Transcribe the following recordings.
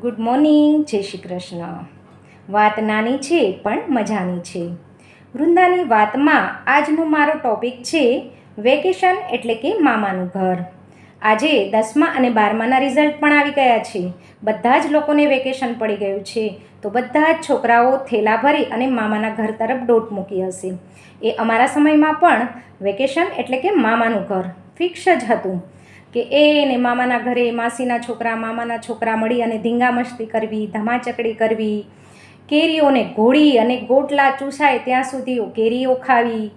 Good morning, જય શ્રી કૃષ્ણ. વાત નાની છે, પણ મજાની છે. વૃંદાની વાતમાં આજનો મારો ટોપિક છે વેકેશન એટલે કે મામાનું ઘર. આજે દસમા અને બારમાના રિઝલ્ટ પણ આવી ગયા છે. બધા જ લોકોને વેકેશન પડી ગયું છે. તો બધા જ છોકરાઓ થેલા ભરી અને મામાના ઘર તરફ ડોટ મૂકી હશે. એ અમારા સમયમાં પણ વેકેશન એટલે કે મામાનું ઘર ફિક્સ જ હતું. કે એ એને મામાના ઘરે માસીના છોકરા, મામાના છોકરા મળી અને ધીંગા મસ્તી કરવી, ધમાચકડી કરવી. કેરીઓને ઘોળી અને ગોટલા ચૂસાય ત્યાં સુધી કેરીઓ ખાવી,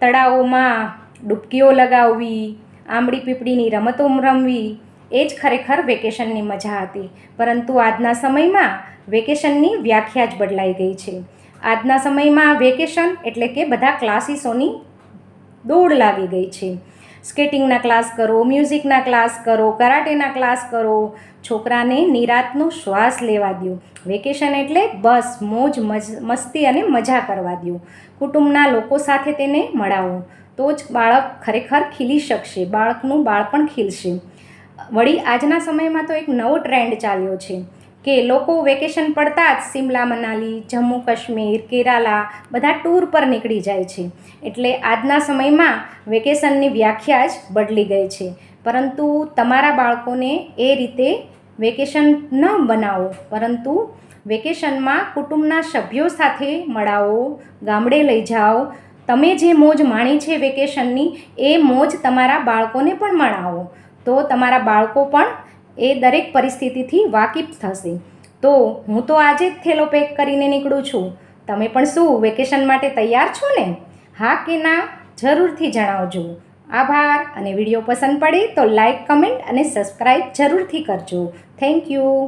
તળાવોમાં ડૂબકીઓ લગાવવી, આંબળી પીપળીની રમતો રમવી. એ જ ખરેખર વેકેશનની મજા હતી. પરંતુ આજના સમયમાં વેકેશનની વ્યાખ્યા જ બદલાઈ ગઈ છે. આજના સમયમાં વેકેશન એટલે કે બધા ક્લાસીસોની દોડ લાગી ગઈ છે. સ્કેટિંગના ક્લાસ કરો, મ્યુઝિકના ક્લાસ કરો, કરાટેના ક્લાસ કરો, છોકરાને નિરાતનો શ્વાસ લેવા દો. વેકેશન એટલે બસ, મોજ મસ્તી અને મજા કરવા દો. કુટુંબના લોકો સાથે તેને મળાવો. તો જ બાળક ખરેખર ખીલી શકશે, બાળકનું બાળપણ ખીલશે. વળી આજના સમયમાં તો એક નવો ટ્રેન્ડ ચાલ્યો છે. કે લોકો વેકેશન પડતા જ સિમલા મનાલી, જમ્મુ, કાશ્મીર, કેરાલા બધા ટૂર પર નીકળી જાય છે. એટલે આજના સમયમાં વેકેશનની વ્યાખ્યા જ બદલી ગઈ છે. પરંતુ તમારા બાળકોને એ રીતે વેકેશન ન બનાવો. પરંતુ વેકેશનમાં કુટુંબના સભ્યો સાથે મળાવો, ગામડે લઈ જાઓ. તમે જે મોજ માણી છે વેકેશનની, એ મોજ તમારા બાળકોને પણ મણાવો. તો તમારા બાળકો પણ એ દરેક પરિસ્થિતિથી વાકેફ થશે. તો હું તો આજે જ થેલો પેક કરીને નીકળું છું. તમે પણ શું વેકેશન માટે તૈયાર છો ને? હા કે ના, જરૂરથી જણાવજો. આભાર અને વીડિયો પસંદ પડે તો લાઈક, કમેન્ટ અને સબસ્ક્રાઈબ જરૂરથી કરજો. Thank you.